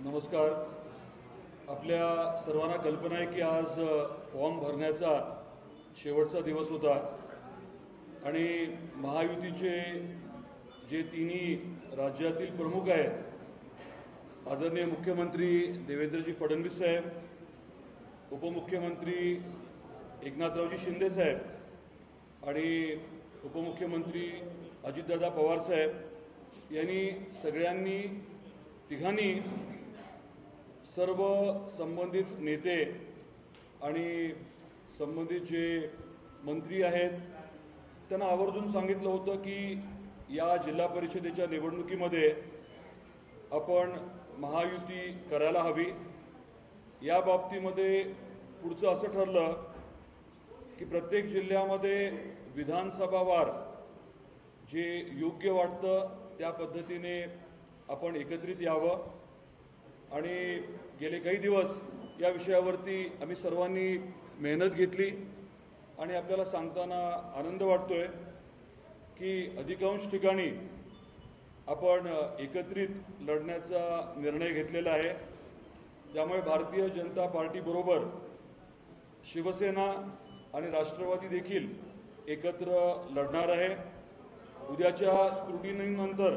नमस्कार. आपल्या सर्वांना कल्पना आहे की आज फॉर्म भरण्याचा शेवटचा दिवस होता आणि महायुतीचे जे तिन्ही राज्यातील प्रमुख आहेत आदरणीय मुख्यमंत्री देवेंद्रजी फडणवीस साहेब उपमुख्यमंत्री एकनाथरावजी शिंदे साहेब आणि उपमुख्यमंत्री अजितदादा पवार साहेब यांनी सगळ्यांनी तिघांनी सर्व संबंधित नेते आणि संबंधित जे मंत्री आहेत त्यांना आवर्जून सांगितलं होतं की या जिल्हा परिषदेच्या निवडणुकीमध्ये आपण महायुती करायला हवी. या बाबतीमध्ये पुढचं असं ठरलं की प्रत्येक जिल्ह्यामध्ये विधानसभावार जे योग्य वाटतं त्या पद्धतीने आपण एकत्रित यावं. आणि गेले काही दिवस या विषयावरती आम्ही सर्वांनी मेहनत घेतली आणि आपल्याला सांगताना आनंद वाटतोय की अधिकांश ठिकाणी आपण एकत्रित लढण्याचा निर्णय घेतलेला आहे. त्यामुळे भारतीय जनता पार्टीबरोबर शिवसेना आणि राष्ट्रवादी देखील एकत्र लढणार आहे. उद्याच्या स्क्रुटिनीनंतर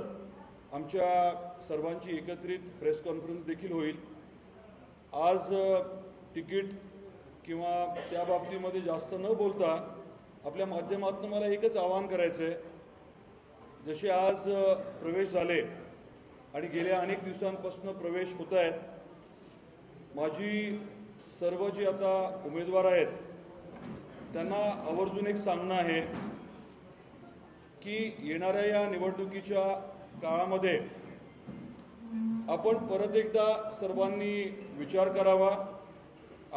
आमच्या सर्वांची एकत्रित प्रेस कॉन्फरन्स देखील होईल. आज तिकीट किंवा त्या बाबतीमध्ये जास्त न बोलता आपल्या माध्यमातून मला एकच आवाहन करायचं आहे जसे आज प्रवेश झाले आणि गेल्या अनेक दिवसांपासून प्रवेश होत आहेत माझी सर्व जे आता उमेदवार आहेत त्यांना आवर्जून एक सांगणं आहे की येणाऱ्या या निवडणुकीच्या काळामध्ये आपण परत एकदा सर्वांनी विचार करावा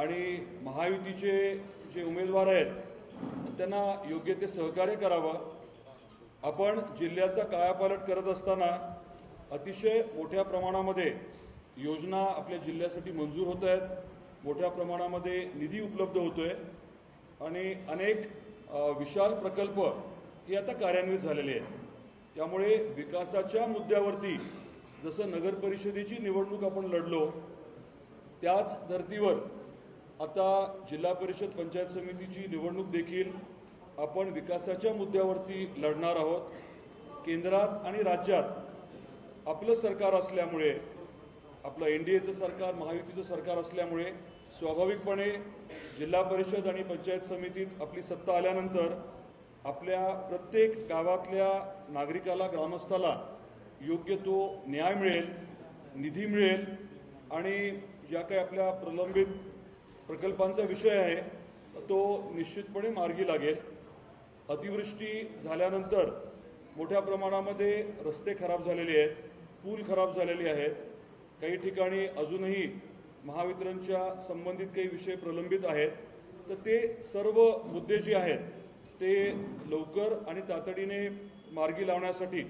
आणि महायुतीचे जे उमेदवार आहेत त्यांना योग्य ते सहकार्य करावं. आपण जिल्ह्याचा कायापालट करत असताना अतिशय मोठ्या प्रमाणामध्ये योजना आपल्या जिल्ह्यासाठी मंजूर होत आहेत. मोठ्या प्रमाणामध्ये निधी उपलब्ध होतो आहे आणि अनेक विशाल प्रकल्प हे आता कार्यान्वित झालेले आहेत. त्यामुळे विकासाच्या मुद्द्यावरती जसं नगर परिषदेची निवडणूक आपण लढलो त्याच धर्तीवर आता जिल्हा परिषद पंचायत समितीची निवडणूक देखील आपण विकासाच्या मुद्द्यावरती लढणार आहोत. केंद्रात आणि राज्यात आपलं सरकार असल्यामुळे आपलं एन डी एचं सरकार महायुतीचं सरकार असल्यामुळे स्वाभाविकपणे जिल्हा परिषद आणि पंचायत समितीत आपली सत्ता आल्यानंतर आपल्या प्रत्येक गावातल्या नागरिकाला ग्रामस्थाला योग्य तो न्याय मिळेल निधी मिळेल आणि ज्या काही आपल्या प्रलंबित प्रकल्पांचा विषय आहे तो निश्चितपणे मार्गी लागेल. अतिवृष्टी झाल्यानंतर मोठ्या प्रमाणामध्ये रस्ते खराब झालेले आहेत पूल खराब झालेले आहेत. काही ठिकाणी अजूनही महावितरणच्या संबंधित काही विषय प्रलंबित आहेत. तर ते सर्व मुद्दे जे आहेत ते लवकर आणि तातडीने मार्गी लावण्यासाठी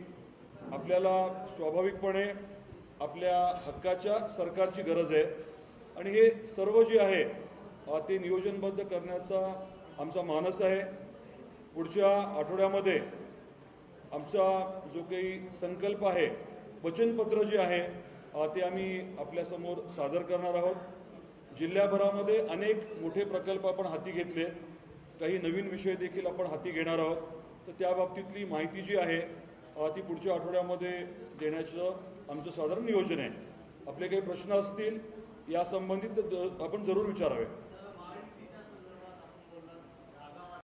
आपल्याला स्वाभाविकपणे आपल्या हक्काच्या सरकारची गरज आहे. आणि हे सर्व जे आहे ते नियोजनबद्ध करण्याचा आमचा मानस आहे. पुढच्या आठवड्यामध्ये आमचा जो काही संकल्प आहे वचनपत्र जे आहे ते आम्ही आपल्यासमोर सादर करणार आहोत. जिल्ह्याभरामध्ये अनेक मोठे प्रकल्प आपण हाती घेतले काही नवीन विषय देखील आपण हाती घेणार आहोत. तर त्या बाबतीतली माहिती जी आहे ती पुढच्या आठवड्यामध्ये देण्याचं आमचं साधारण नियोजन आहे. आपले काही प्रश्न असतील या संबंधित आपण जरूर विचारावे.